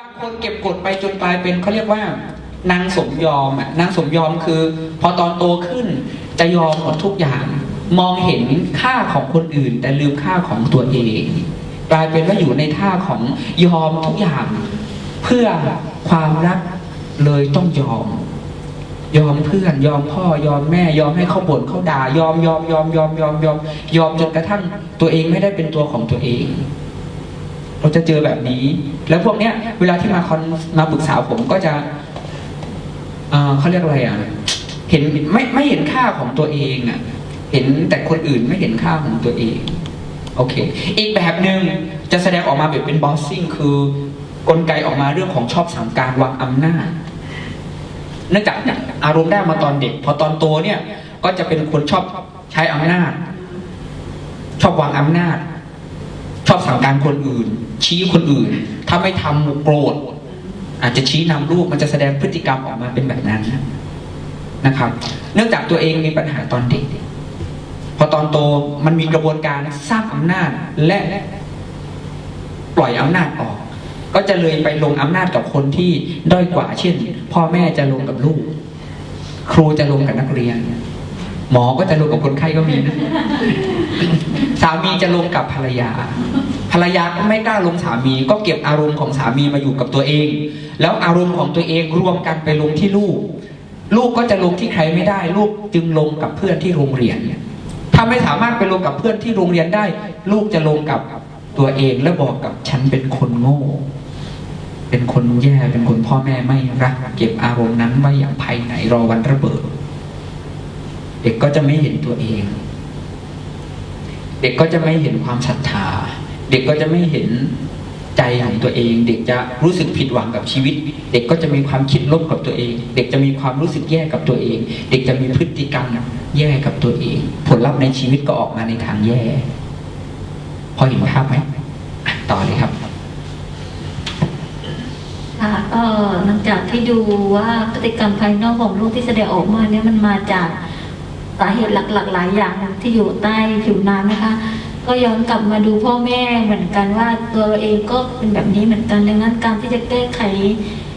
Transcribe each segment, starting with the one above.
บางคนเก็บกดไปจนกลายเป็นเขาเรียกว่านางสมยอมอะนางสมยอมคือ พอตอนโตขึ้นจะยอมหมดทุกอย่าง มองเห็นค่าของคนอื่น แต่ลืมค่าของตัวเอง กลายเป็นว่าอยู่ในท่าของยอมทุกอย่าง เพื่อความรักเลยต้องยอม ยอมเพื่อนยอมพ่อยอมแม่ ยอมให้เขาบ่นเขาด่ายอมยอมยอมยอมยอมยอมยอมจนกระทั่งตัวเองไม่ได้เป็นตัวของตัวเอง เราจะเจอแบบนี้ แล้วพวกเนี้ย เวลาที่มาคอนมาปรึกษาผมก็จะเอ่อเขาเรียกอะไรอะ เห็นไม่ไม่เห็นค่าของตัวเองอะ เห็นแต่คนอื่นไม่เห็นค่าของตัวเอง โอเค อีกแบบหนึ่งจะแสดงออกมาแบบเป็นบอสซิ่งคือกลไกออกมาเรื่องของชอบสั่งการวางอำนาจ เนื่องจากอารมณ์ได้มาตอนเด็ก พอตอนโตเนี่ย ก็จะเป็นคนชอบใช้อำนาจ ชอบวางอำนาจ ชอบสั่งการคนอื่น ชี้คนอื่น ถ้าไม่ทำโกรธ อาจจะชี้นำลูกมันจะแสดงพฤติกรรมออกมาเป็นแบบนั้นนะครับ เนื่องจากตัวเองมีปัญหาตอนเด็กพอตอนโตมันมีกระบวนการสร้างอำนาจและปล่อยอำนาจออก ก็จะเลยไปลงอำนาจกับคนที่ด้อยกว่า เช่น พ่อแม่จะลงกับลูก ครูจะลงกับนักเรียน หมอก็จะลงกับคนไข้ก็มีนะ สามีจะลงกับภรรยา ภรรยาก็ไม่กล้าลงสามี ก็เก็บอารมณ์ของสามีมาอยู่กับตัวเอง แล้วอารมณ์ของตัวเองรวมกันไปลงที่ลูก ลูกก็จะลงที่ใครไม่ได้ ลูกจึงลงกับเพื่อนที่โรงเรียน ถ้าไม่สามารถไปลงกับเพื่อนที่โรงเรียนได้ ลูกจะลงกับตัวเองแล้วบอกกับฉันเป็นคนโง่ เป็นคนแย่เป็นคนพ่อแม่ไม่รัก เก็บอารมณ์นั้นไว้อย่างภายในรอวันระเบิด เด็กก็จะไม่เห็นตัวเอง เด็กก็จะไม่เห็นความศรัทธา เด็กก็จะไม่เห็นใจของตัวเอง เด็กจะรู้สึกผิดหวังกับชีวิต เด็กก็จะมีความคิดลบกับตัวเอง เด็กจะมีความรู้สึกแย่กับตัวเอง เด็กจะมีพฤติกรรมแย่กับตัวเอง ผลลัพธ์ในชีวิตก็ออกมาในทางแย่ พอเห็นภาพไหมต่อเลยครับค่ะก็หลังจากที่ดูว่าพฤติกรรมภายนอกของลูกที่แสดงออกมาเนี่ยมันมาจาก สาเหตุหลักๆ หลายอย่างที่อยู่ใต้ผิวน้ำนะคะ ก็ย้อนกลับมาดูพ่อแม่เหมือนกันว่าตัวเราเองก็เป็นแบบนี้เหมือนกันดังนั้นการที่จะแก้ไข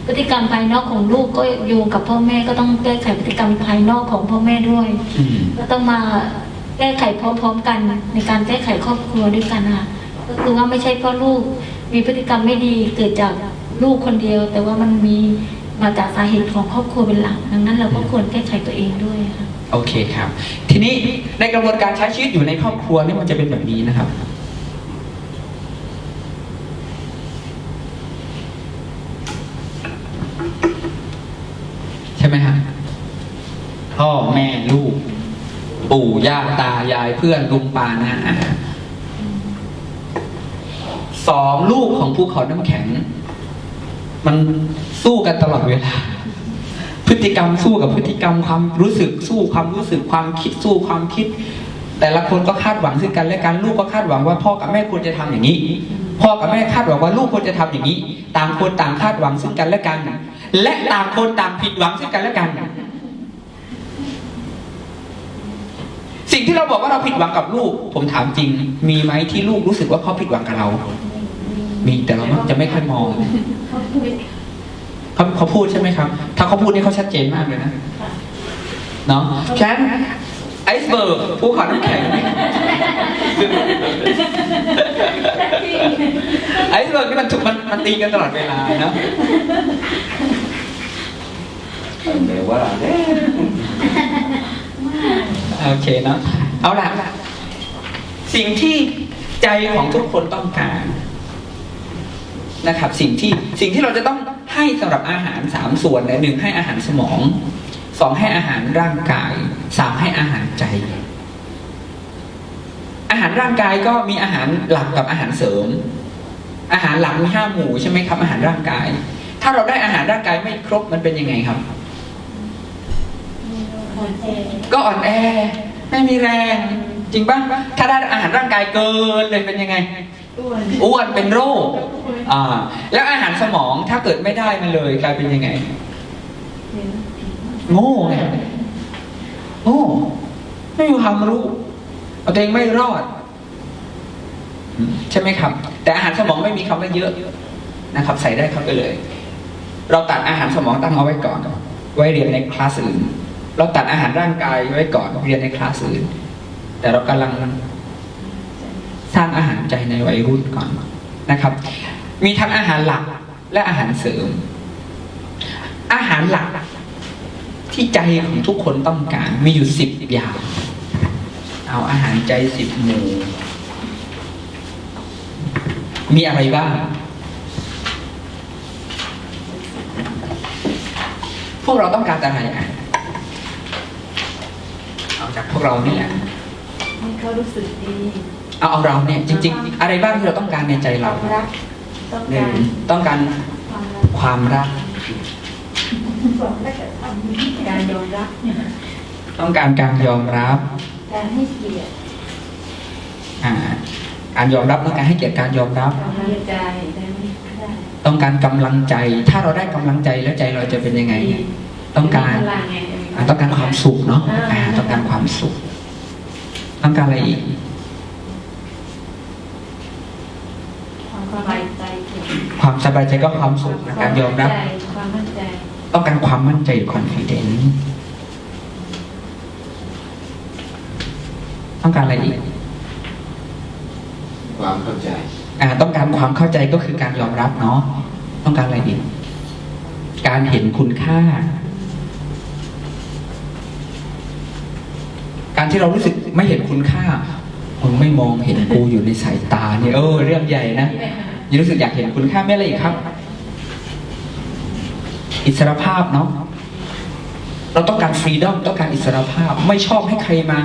พฤติกรรมภายนอกของลูกก็โยงกับพ่อแม่ก็ต้องแก้ไขพฤติกรรมภายนอกของพ่อแม่ด้วยก็ต้องมาแก้ไขพร้อมๆกันในการแก้ไขครอบครัวด้วยกันค่ะก็คือว่าไม่ใช่เพราะลูกมีพฤติกรรมไม่ดีเกิดจากลูกคนเดียว แต่ว่ามันมีมาจากสาเหตุของครอบครัวเป็นหลักดังนั้นเราก็ควรแก้ไขตัวเองด้วยค่ะ โอเคครับ ทีนี้ในกระบวนการใช้ชีวิตอยู่ในครอบครัวนี่มันจะเป็นแบบนี้นะครับ ใช่ไหมฮะพ่อแม่ลูก ปู่ย่าตายายเพื่อนลุงปานาอาสองลูกของภูเขาน้ำแข็ง มันสู้กันตลอดเวลา พฤติกรรมสู้กับพฤติกรรมความรู้สึกสู้ความรู้สึกความคิดสู้ความคิด แต่ละคนก็คาดหวังซึ่งกันและกันลูกก็คาดหวังว่าพ่อกับแม่ควรจะทำอย่างนี้ พ่อกับแม่คาดหวังว่าลูกควรจะทำอย่างนี้ ต่างคนต่างคาดหวังซึ่งกันและกัน และต่างคนต่างผิดหวังซึ่งกันและกัน สิ่งที่เราบอกว่าเราผิดหวังกับลูก ผมถามจริง มีไหมที่ลูกรู้สึกว่าเขาผิดหวังกับเรา มีแต่เรามักจะไม่ค่อยมอง เขาเขาพูดใช่ไหมครับ ถ้าเขาพูดนี่เขาชัดเจนมากเลยนะเนาะฉะนั้นไอซ์เบิร์กภูเขาน้ำแข็งไอซ์เบิร์กนี่มันถูกมันมันตีกันตลอดเวลาเนาะเดี๋ยวว่าโอเคเนาะเอาล่ะสิ่งที่ใจของทุกคนต้องการนะครับ สิ่งที่สิ่งที่เราจะต้อง ให้สำหรับอาหารสามส่วนนะหนึ่งให้อาหารสมองสองให้อาหารร่างกายสามให้อาหารใจ อาหารร่างกายก็มีอาหารหลักกับอาหารเสริม อาหารหลักมีห้าหมู่ใช่ไหมครับ อาหารร่างกาย ถ้าเราได้อาหารร่างกายไม่ครบมันเป็นยังไงครับ ก็อ่อนแอ ไม่มีแรง จริงปะถ้าได้อาหารร่างกายเกินเลยเป็นยังไง อ้วนเป็นโรคอ่าแล้วอาหารสมองถ้าเกิดไม่ได้มันเลยกลายเป็นยังไง โง่ไงโง่ไม่มีความรู้ เอาตัวเองไม่รอด ใช่ไหมครับ แต่อาหารสมองไม่มีคำว่าเยอะนะครับ ใส่ได้เข้าไปเลย เราตัดอาหารสมองตั้งเอาไว้ก่อน ไว้เรียนในคลาสอื่น เราตัดอาหารร่างกายไว้ก่อนเรียนในคลาสอื่น แต่เรากำลัง สร้างอาหารใจในวัยรุ่นก่อนนะครับ มีทั้งอาหารหลักและอาหารเสริม อาหารหลัก ที่ใจของทุกคนต้องการ มีอยู่สิบอย่าง เอาอาหารใจสิบหมู่ มีอะไรบ้างพวกเราต้องการอะไรอะเอาจากพวกเรานี่แหละให้เขารู้สึกดี เอาเอาเราเนี่ยจริง ๆ อะไรบ้างที่เราต้องการในใจคเราวามรักต้องหนึ่กางรต้องการความรักความรักการยอมรับต้องการการยอมรับการให้เกียรติอ่าการยอมรับต้องการให้เกียรติการยอมรับกำลังใจได้ไหมได้ต้องการกำลังใจ ถ้าเราได้กำลังใจแล้วใจเราจะเป็นยังไงต้องการมีพลังไงอ่าต้องการความสุขเนาะอ่าต้องการความสุข ต้องการอะไรอีก ความ สบายใจความสบายใจก็ความสุขนะการยอมรับความมั่นใจต้องการความมั่นใจหรือ confidence ต้องการอะไรอีก ความเข้าใจ อ่า ต้องการความเข้าใจก็คือการยอมรับเนาะ ต้องการอะไรอีก การเห็นคุณค่า การที่เรารู้สึกไม่เห็นคุณค่า มึงไม่มองเห็นกูอยู่ในสายตาเนี่ยเออเรื่องใหญ่นะยังรู้สึกอยากเห็นคุณค่าไม่อะไรอีกครับ อิสรภาพเนาะเราต้องการฟรีดอมต้องการอิสรภาพ ไม่ชอบให้ใครมา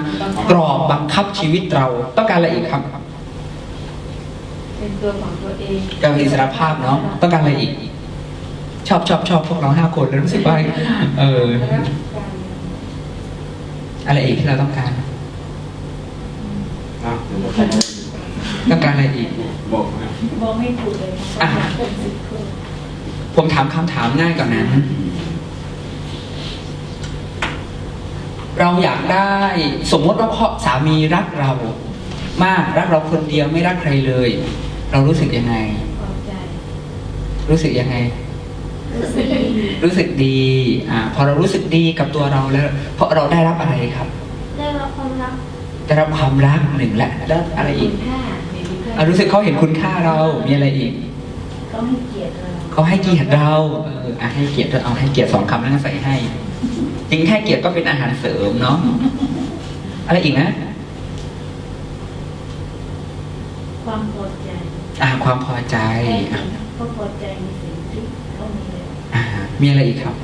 กรอบบังคับชีวิตเรา ต้องการอะไรอีกครับเป็นตัวของตัวเองก็อิสรภาพเนาะต้องการอะไรอีก ชอบชอบชอบพวกเราห้าคนแล้วรู้สึกว่า เออแล้วการอะไรอีกที่เราต้องการอ้าว ต้องการอะไรอีก บอกนะมองไม่ถูกเลยอะเป็นสิบคนผมถามคำถามง่ายกว่อนนั้น เราอยากได้สมมติว่าพ่อสามีรักเรา มากรักเราคนเดียวไม่รักใครเลย เรารู้สึกยังไงความใจรู้สึกยังไง รู้สึกดีรู้สึกดี อ่า พอเรารู้สึกดีกับตัวเราแล้ว เพราะเราได้รับอะไรครับได้รับความรัก ได้รับความรักหนึ่งแหละแล้วอะไรอีกคุณค่ามีคุณค่าอะรู้สึกเขาเห็นคุณค่าเรา มีอะไรอีกเขาให้เกียรติเราเขาให้เกียรติเราเอออะให้เกียรติเราเอาให้เกียรติสองคำนั้นใส่ให้จริงแค่เกียรติก็เป็นอาหารเสริมเนาะอะไรอีกนะ ความพอใจ อ่าความพอใจอะเขาพอใจในสิ่งที่เขามีเลยอ่ามีอะไรอีกครับ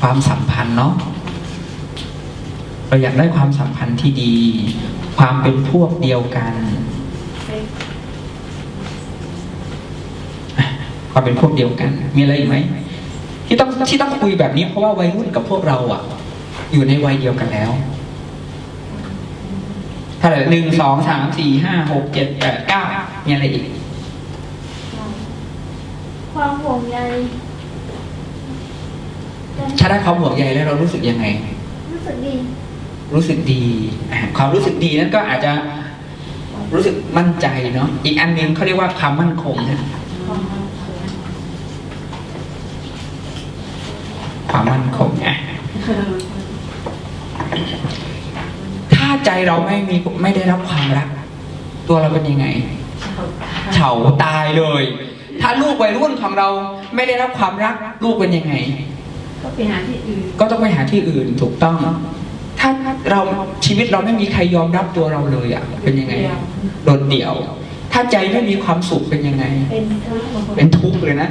ความสัมพันธ์เนาะ เราอยากได้ความสัมพันธ์ที่ดี ความเป็นพวกเดียวกัน ความเป็นพวกเดียวกัน มีอะไรอีกไหมที่ต้องที่ต้องคุยแบบนี้เพราะว่าวัยรุ่นกับพวกเราอะ อยู่ในวัยเดียวกันแล้วเท่าไหร่หนึ่งสองสามสี่ห้าหกเจ็ดแปดเก้ามีอะไรอีก ความห่วงใยถ้าได้ความห่วงใยแล้วเรารู้สึกยังไง รู้สึกดี รู้สึกดีอะความรู้สึกดีนั้นก็อาจจะรู้สึกมั่นใจเนาะอีกอันหนึงเขาเรียกว่าความมั่นคงนะความมั่นคงความมั่นคงอะถ้าใจเราไม่มีไม่ได้รับความรัก ตัวเราเป็นยังไงเฉาตายเลย ถ้าลูกวัยรุ่นของเราไม่ได้รับความรัก ลูกเป็นยังไง ก็ไปหาที่อื่น ก็ต้องไปหาที่อื่นถูกต้อง ถ้าเราชีวิตเราไม่มีใครยอมรับตัวเราเลยอะ เป็นยังไงโดดเดี่ยว ถ้าใจไม่มีความสุขเป็นยังไงเป็นทุกข์บางคนเป็นทุกข์เลยนะ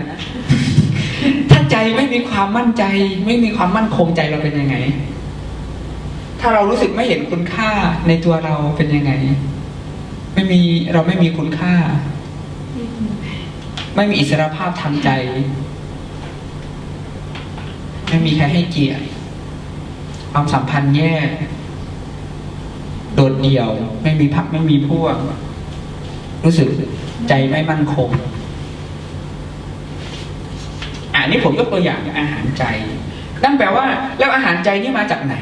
ถ้าใจไม่มีความมั่นใจ ไม่มีความมั่นคงใจเราเป็นยังไง ถ้าเรารู้สึกไม่เห็นคุณค่าในตัวเราเป็นยังไง ไม่มีเราไม่มีคุณค่า ไม่มีอิสรภาพทางใจ ไม่มีใครให้เกียรติ ความสัมพันธ์แย่ โดดเดี่ยว ไม่มีพักไม่มีพวก รู้สึกใจไม่มั่นคงอันนี้ผมยกตัวอย่างอาหารใจ นั่นแปลว่า แล้วอาหารใจนี่มาจากไหน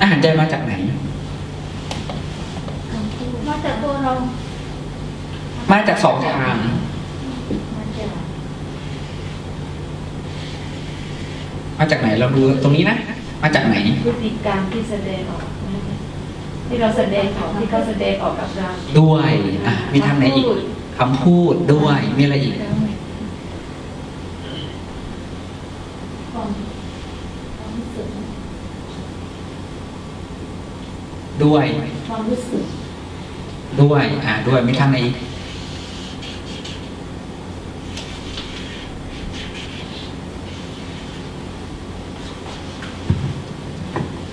อาหารใจมาจากไหน มาจากตัวเรา มาจากสองทาง มันจะ มาจากไหนเราดูตรงนี้นะ มาจากไหนพฤติกรรมที่แสดงออกนะคะที่เราแสดงออกที่เขาแสดงออกกับเราด้วยอะมีทางไหนอีกคำพูดด้วยมีอะไรอีกความความรู้สึกด้วย ความรู้สึก ด้วย อ่าด้วยมีทางไหนอีก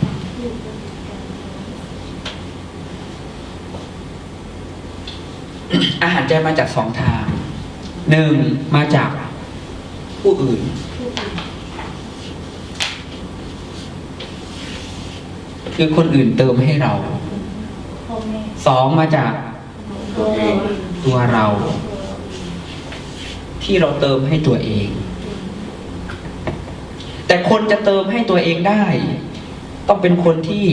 ความพูดพฤติกรรม อาหารใจมาจากสองทางหนึ่งมาจากผู้อื่น คือคนอื่นเติมให้เราสองมาจากตัวเรา ที่เราเติมให้ตัวเอง แต่คนจะเติมให้ตัวเองได้ ต้องเป็นคนที่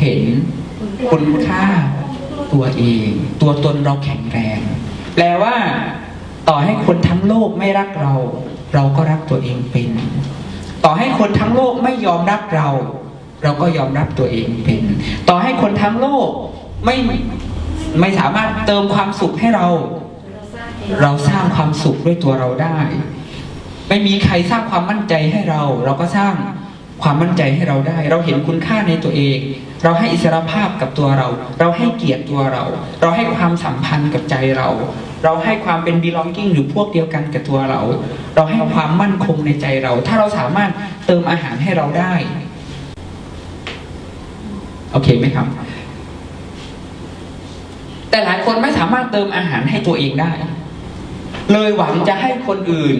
เห็นคุณค่าตัวเอง ตัวตนเราแข็งแรง แปลว่า ต่อให้คนทั้งโลกไม่รักเรา เราก็รักตัวเองเป็น ต่อให้คนทั้งโลกไม่ยอมรับเรา เราก็ยอมรับตัวเองเป็น ต่อให้คนทั้งโลกไม่ไม่สามารถเติมความสุขให้เรา เราสร้างเองเราสร้างความสุขด้วยตัวเราได้ ไม่มีใครสร้างความมั่นใจให้เรา เราก็สร้างความมั่นใจให้เราได้ เราเห็นคุณค่าในตัวเอง เราให้อิสรภาพกับตัวเรา เราให้เกียรติตัวเรา เราให้ความสัมพันธ์กับใจเรา เราให้ความเป็น belonging หรือพวกเดียวกันกับตัวเรา เราให้ความมั่นคงในใจเรา ถ้าเราสามารถเติมอาหารให้เราได้ โอเคไหมครับ แต่หลายคนไม่สามารถเติมอาหารให้ตัวเองได้ เลยหวังจะให้คนอื่น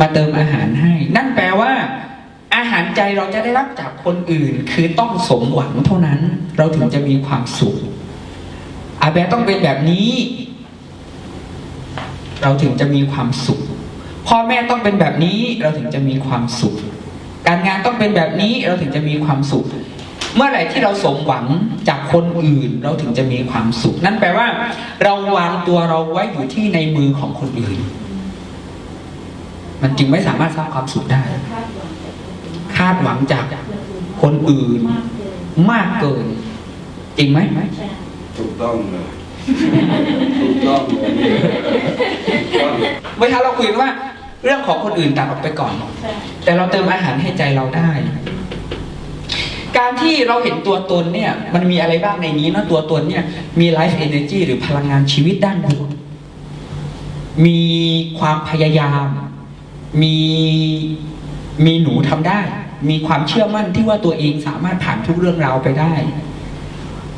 มาเติมอาหารให้ นั่นแปลว่าอา หารใจเราจะได้รับจากคนอื่น คือต้องสมหวังเท่านั้น เราถึงจะมีความสุขอาแบะต้องเป็นแบบนี้ เราถึงจะมีความสุข พ่อแม่ต้องเป็นแบบนี้ เราถึงจะมีความสุข การงานต้องเป็นแบบนี้ เราถึงจะมีความสุข เมื่อไหร่ที่เราสมหวังจากคนอื่น เราถึงจะมีความสุข นั่นแปลว่า เราวางตัวเราไว้อยู่ที่ในมือของคนอื่น มันจึงไม่สามารถสร้างความสุขได้ คาดหวังจากคนอื่นคาดหวังจากคนอื่นมากเกินมากเกินจริงไหมใช่ถูกต้องเลยถูกต้องเลยถูกต้องเมื่อเช้าเราคุยกันว่า เรื่องของคนอื่นตัดออกไปก่อนใช่แต่เราเติมอาหารให้ใจเราได้ การที่เราเห็นตัวตนเนี่ย มันมีอะไรบ้างในนี้นะตัวตนเนี่ย มีไลฟ์เอเนจีหรือพลังงานชีวิตด้านบวกมีความพยายาม มีมีหนูทำได้ มีความเชื่อมั่นที่ว่าตัวเองสามารถผ่านทุกเรื่องราวไปได้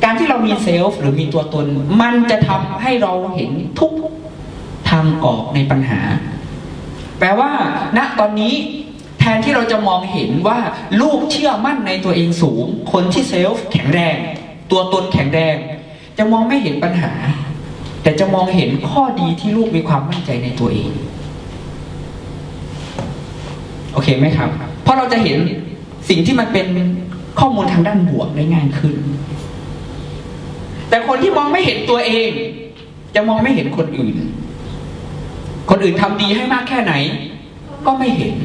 การที่เรามีเซลฟ์หรือมีตัวตน มันจะทำให้เราเห็นทุกทางออกในปัญหา แปลว่า ณตอนนี้แทนที่เราจะมองเห็นว่าลูกเชื่อมั่นในตัวเองสูง คนที่เซลฟ์แข็งแรง ตัวตนแข็งแรง จะมองไม่เห็นปัญหา แต่จะมองเห็นข้อดีที่ลูกมีความมั่นใจในตัวเอง โอเคไหมครับ เพราะเราจะเห็นสิ่งที่มันเป็นข้อมูลทางด้านบวกได้ง่ายขึ้น แต่คนที่มองไม่เห็นตัวเอง จะมองไม่เห็นคนอื่น คนอื่นทำดีให้มากแค่ไหน ก็ไม่เห็น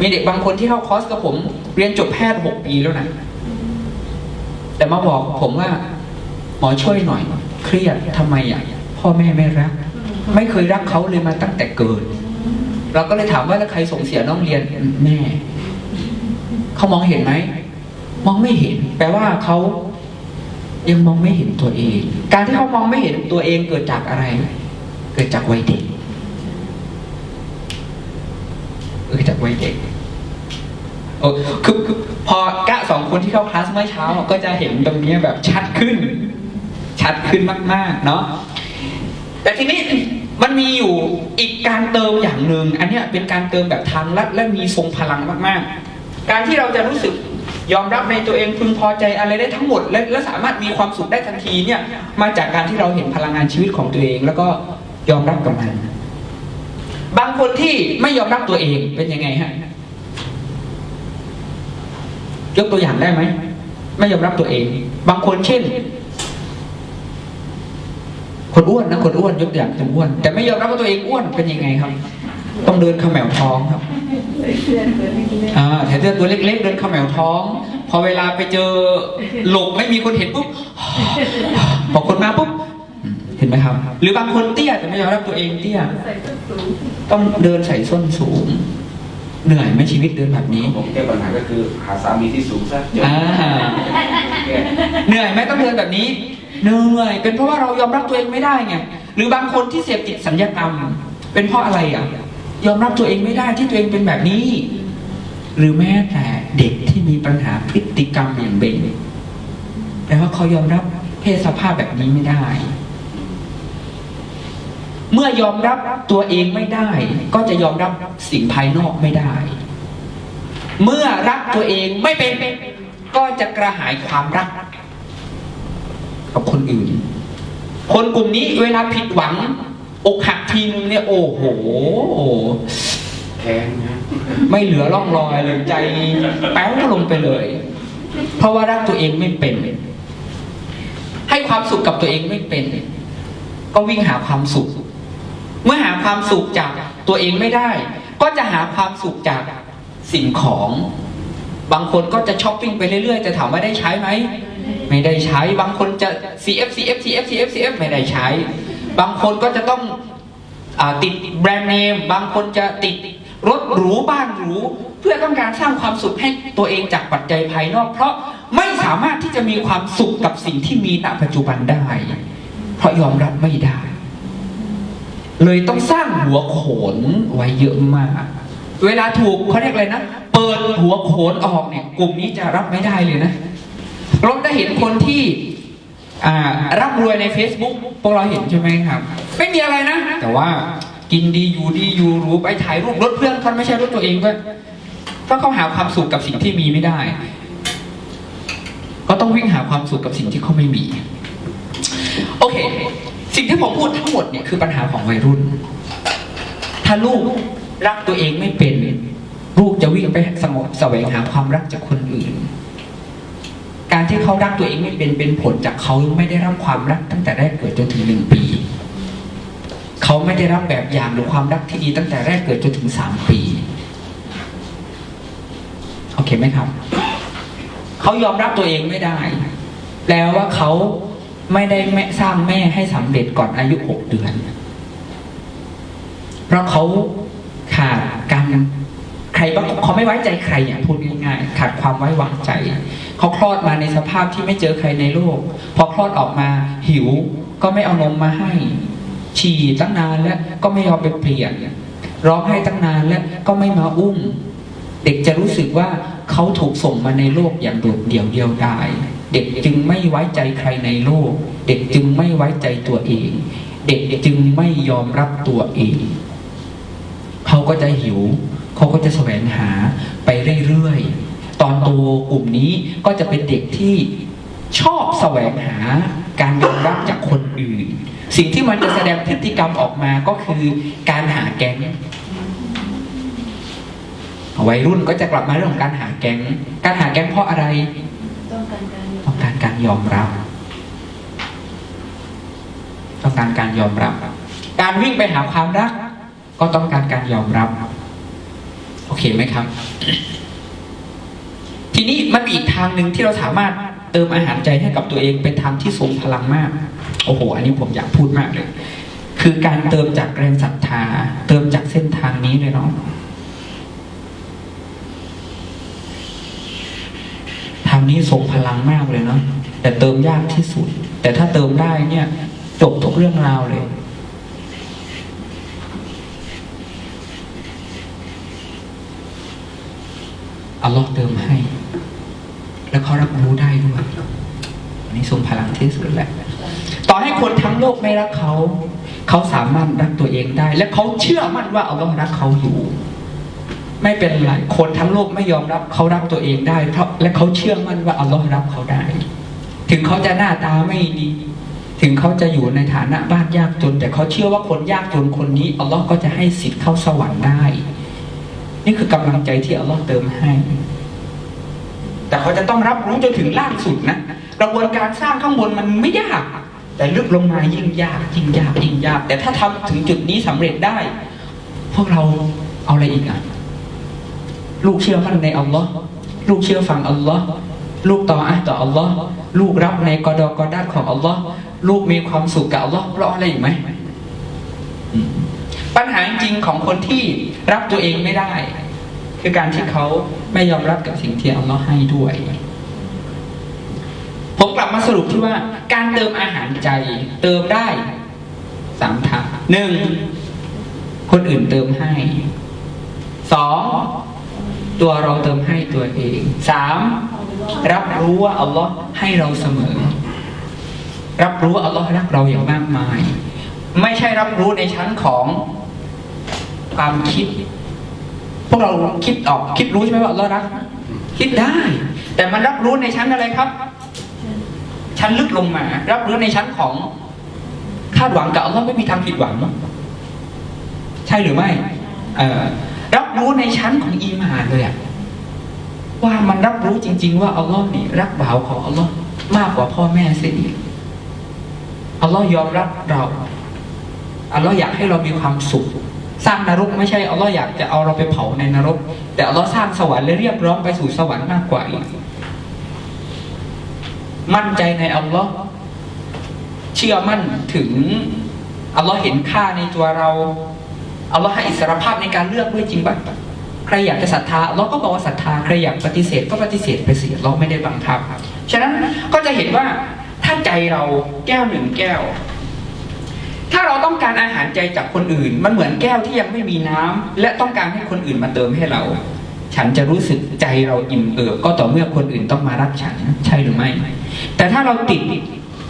มีเด็กบางคนที่เข้าคอร์สกับผม เรียนจบแพทย์หกปีแล้วนะแต่มาบอกผมว่า หมอช่วยหน่อย เครียดทำไมอะพ่อแม่ไม่รัก ไม่เคยรักเขาเลยมาตั้งแต่เกิด เราก็เลยถามว่าแล้วใครส่งเสียน้องเรียนแม่เขามองเห็นไหมมองไม่เห็น แปลว่าเขายังมองไม่เห็นตัวเอง การที่เขามองไม่เห็นตัวเองเกิดจากอะไร เกิดจากวัยเด็กเกิดจากวัยเด็กโอ้คือคือพอกะสองคนที่เข้าคลาสเมื่อเช้า ก็จะเห็นตรงนี้แบบชัดขึ้น ชัดขึ้นมาก ๆ เนาะแต่ทีนี้ มันมีอยู่อีกการเติมอย่างหนึ่งอันนี้เป็นการเติมแบบทางลัดและมีทรงพลังมากๆ การที่เราจะรู้สึกยอมรับในตัวเองพึงพอใจอะไรได้ทั้งหมด และและสามารถมีความสุขได้ทันทีเนี่ยมาจากการที่เราเห็นพลังงานชีวิตของตัวเอง แล้วก็ยอมรับกับมัน บางคนที่ไม่ยอมรับตัวเองเป็นยังไงฮะยกตัวอย่างได้ไหมไม่ยอมรับตัวเอง บางคนเช่น คนอ้วนนะคนอ้วนยกตัวอย่างคนอ้วน แต่ไม่ยอมรับว่าตัวเองอ้วนเป็นยังไงครับ ต้องเดินเขมวท้องครับใส่เสื้อตัวเล็กอ่าแต่เสื้อตัวเล็ก ๆ เดินเขมวท้อง พอเวลาไปเจอหลบไม่มีคนเห็นปุ๊บพอคนมาปุ๊บอืมเห็นไหมครับ หรือบางคนเตี้ยแต่ไม่ยอมรับตัวเองเตี้ยๆใส่ส้นสูงต้องเดินใส่ส้นสูง เหนื่อยไหมชีวิตเดินแบบนี้ผมแก้ปัญหาก็คือหาสามีที่สูงซะจบอ่าแก้เหนื่อยไหมต้องเดินแบบนี้ เหนื่อยเป็นเพราะว่าเรายอมรับตัวเองไม่ได้ไงหรือบางคนที่เสพติดสัญญกรรม เป็นเพราะอะไรอะยอมรับตัวเองไม่ได้ที่ตัวเองเป็นแบบนี้ หรือแม้แต่เด็กที่มีปัญหาพฤติกรรมอย่างเบนแต่ว่าเขายอมรับเพศสภาพแบบนี้ไม่ได้ เมื่อยอมรับตัวเองไม่ได้ ก็จะยอมรับสิ่งภายนอกไม่ได้ เมื่อรักตัวเองไม่เป็นก็จะกระหายความรัก กับคนอื่น คนกลุ่มนี้เวลาผิดหวัง อกหักทีนึงเนี่ยโอ้โหแค้นะไม่เหลือร่องรอยเลยใจแป้วลงไปเลย เพราะว่ารักตัวเองไม่เป็น ให้ความสุขกับตัวเองไม่เป็น ก็วิ่งหาความสุข เมื่อหาความสุขจากตัวเองไม่ได้ ก็จะหาความสุขจากสิ่งของ บางคนก็จะช้อปปิ้งไปเรื่อยๆแต่ถามว่าได้ใช้ไหม ไม่ได้ใช้บางคนจะ CF CF CF CF CF ไม่ได้ใช้ บางคนก็จะต้องอติดแบรนด์เนม บางคนจะติดรถหรูบ้านหรูเพื่อต้องการสร้างความสุขให้ตัวเองจากปัจจัยภายนอก เพราะไม่สามารถที่จะมีความสุขกับสิ่งที่มีณปัจจุบันได้ เพราะยอมรับไม่ได้ เลยต้องสร้างหัวโขนไว้เยอะมาก เวลาถูกเขาเรียกอะไรนะ เปิดหัวโขนออกเนี่ย กลุ่มนี้จะรับไม่ได้เลยนะ เราได้เห็นคนที่ร่ำรวยใน Facebook พวกเราเห็นใช่ไหมครับ ไม่มีอะไรนะ แต่ว่ากินดีอยู่ดีอยู่รู้ไปถ่ายรูปรถเพื่อนเขาไม่ใช่รถตัวเองก็เพราะเขาหาความสุขกับสิ่งที่มีไม่ได้ ก็ต้องวิ่งหาความสุขกับสิ่งที่เขาไม่มี โอเค สิ่งที่ผมพูดทั้งหมดเนี่ยคือปัญหาของวัยรุ่น ถ้าลูกรักตัวเองไม่เป็น ลูกจะวิ่งไปสงบแสวงหาความรักจากคนอื่น การที่เขารักตัวเองไม่เป็นเป็นผลจากเขาไม่ได้รับความรักตั้งแต่แรกเกิดจนถึงหนึ่งปี เขาไม่ได้รับแบบอย่างหรือความรักที่ดีตั้งแต่แรกเกิดจนถึงสามปีโอเคไหมครับเขายอมรับตัวเองไม่ได้แปลว่าเขาไม่ได้แม่สร้างแม่ให้สำเร็จก่อนอายุหกเดือน เพราะเขาขาดการ ใครบ้างเขาไม่ไว้ใจใครอย่างพูดง่ายๆขาดความไว้วางใจ เขาคลอดมาในสภาพที่ไม่เจอใครในโลก พอคลอดออกมาหิวก็ไม่เอานมมาให้ ฉี่ตั้งนานแล้วก็ไม่ยอมไปเปลี่ยนร้องไห้ตั้งนานแล้วก็ไม่มาอุ้ม เด็กจะรู้สึกว่าเขาถูกส่งมาในโลกอย่างโดดเดี่ยวเดียวดายเด็กจึงไม่ไว้ใจใครในโลก เด็กจึงไม่ไว้ใจตัวเอง เด็กจึงไม่ยอมรับตัวเอง เขาก็จะหิว เขาก็จะแสวงหาไปเรื่อยๆ ตอนโตกลุ่มนี้ก็จะเป็นเด็กที่ชอบแสวงหาการยอมรับจากคนอื่น สิ่งที่มันจะแสดงพฤติกรรมออกมาก็คือการหาแก๊งวัยรุ่นก็จะกลับมาเรื่องของการหาแก๊ง การหาแก๊งเพราะอะไร ต้องการการต้องการการยอมรับ ต้องการการยอมรับ การวิ่งไปหาความรัก ก็ต้องการการยอมรับโอ เคไหมครับ ทีนี้มันมีอีกทางหนึ่งที่เราสามารถเติมอาหารใจให้กับตัวเองเป็นทางที่ทรงพลังมาก โอ้โห อันนี้ผมอยากพูดมากเลย คือการเติมจากแรงศรัทธา เติมจากเส้นทางนี้เลยเนาะทางนี้ส่งพลังมากเลยเนาะแต่เติมยากที่สุด แต่ถ้าเติมได้เนี่ย จบทุกเรื่องราวเลย อัลลอฮ์เติมให้ แล้วเขารับรู้ได้ด้วยอันนี้ทรงพลังที่สุดแหละ ต่อให้คนทั้งโลกไม่รักเขา เขาสามารถรักตัวเองได้ และเขาเชื่อมั่นว่าอัลลอฮ์รักเขาอยู่ ไม่เป็นไร คนทั้งโลกไม่ยอมรับเขารักตัวเองได้เพราะและเขาเชื่อมั่นว่าอัลลอฮ์รับเขาได้ ถึงเขาจะหน้าตาไม่ดีถึงเขาจะอยู่ในฐานะบ้านยากจน แต่เขาเชื่อว่าคนยากจนคนนี้อัลลอฮ์ก็จะให้สิทธิ์เข้าสวรรค์ได้ นี่คือกำลังใจที่อัลลอฮ์เติมให้ แต่เขาจะต้องรับรู้จนถึงล่างสุดนะกระบวนการสร้างข้างบนมันไม่ยาก แต่ลึกลงมายิ่งยากยิ่งยากยิ่งยาก แต่ถ้าทำถึงจุดนี้สำเร็จได้ พวกเราเอาอะไรอีกอะลูกเชื่อมั่นในอัลลอฮ์ลูกเชื่อฟังอัลลอฮ์ลูกต่ออะต่ออัลลอฮ์ลูกรับในกอดอกอดัดของอัลลอฮ์ลูกมีความสุขกับอัลลอฮ์เราอาอะไรอีกไหม ปัญหาจริงของคนที่รับตัวเองไม่ได้ คือการที่เขาไม่ยอมรับกับสิ่งที่อัลลอฮ์ให้ด้วย ผมกลับมาสรุปที่ว่าการเติมอาหารใจ เติมได้สามทางหนึ่งคนอื่นเติมให้สองตัวเราเติมให้ตัวเองสามรับรู้ว่าอัลลอฮ์ให้เราเสมอ รับรู้ว่าอัลลอฮ์รักเราอย่างมากมาย ไม่ใช่รับรู้ในชั้นของ ความคิด พวกเราคิดออก คิดรู้ใช่ไหมว่าอัลลอฮ์รัก คิดได้ แต่มันรับรู้ในชั้นอะไรครับ ชั้นลึกลงมา รับรู้ในชั้นของคาดหวังกับอัลลอฮ์ไม่มีทางผิดหวังใช่หรือไม่เออรับรู้ในชั้นของอีหมานเลยอะว่ามันรับรู้จริง ๆ ว่าอัลลอฮ์นี่รักบ่าวของอัลลอฮ์มากกว่าพ่อแม่เสียอีกอัลลอฮ์ยอมรับเราอัลลอฮ์อยากให้เรามีความสุข สร้างนรกไม่ใช่อัลลอฮ์อยากจะเอาเราไปเผาในนรก แต่อัลลอฮ์สร้างสวรรค์และเรียกร้องไปสู่สวรรค์มากกว่าอีกมั่นใจในอัลลอฮ์เชื่อมั่นถึงอัลลอฮ์เห็นค่าในตัวเราอัลลอฮ์ให้อิสรภาพในการเลือกด้วยจริงป่ะใครอยากจะศรัทธาอัลลอฮ์ก็บอกว่าศรัทธาใครอยากปฏิเสธก็ปฏิเสธไปสิเราไม่ได้บังคับฉะนั้นก็จะเห็นว่าถ้าใจเราแก้วหนึ่งแก้ว ถ้าเราต้องการอาหารใจจากคนอื่น มันเหมือนแก้วที่ยังไม่มีน้ำและต้องการให้คนอื่นมาเติมให้เรา ฉันจะรู้สึกใจเราอิ่มเอิบก็ต่อเมื่อคนอื่นต้องมารักฉันใช่หรือไม่ แต่ถ้าเราติด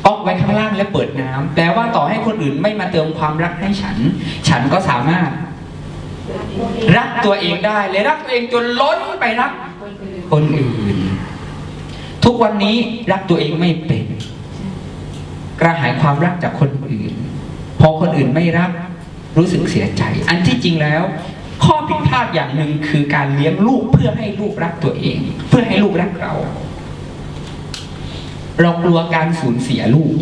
ออกไว้ข้างล่างและเปิดน้ำแปลว่าต่อให้คนอื่นไม่มาเติมความรักให้ฉัน ฉันก็สามารถ รักตัวเองได้และรักตัวเองจนล้นไปรัก คนอื่น ทุกวันนี้รักตัวเองไม่เป็น กระหายความรักจากคนอื่น พอคนอื่นไม่รักรู้สึกเสียใจ อันที่จริงแล้ว ข้อผิดพลาดอย่างหนึ่งคือการเลี้ยงลูกเพื่อให้ลูกรักตัวเอง เพื่อให้ลูกรักเรา เรากลัวการสูญเสียลูก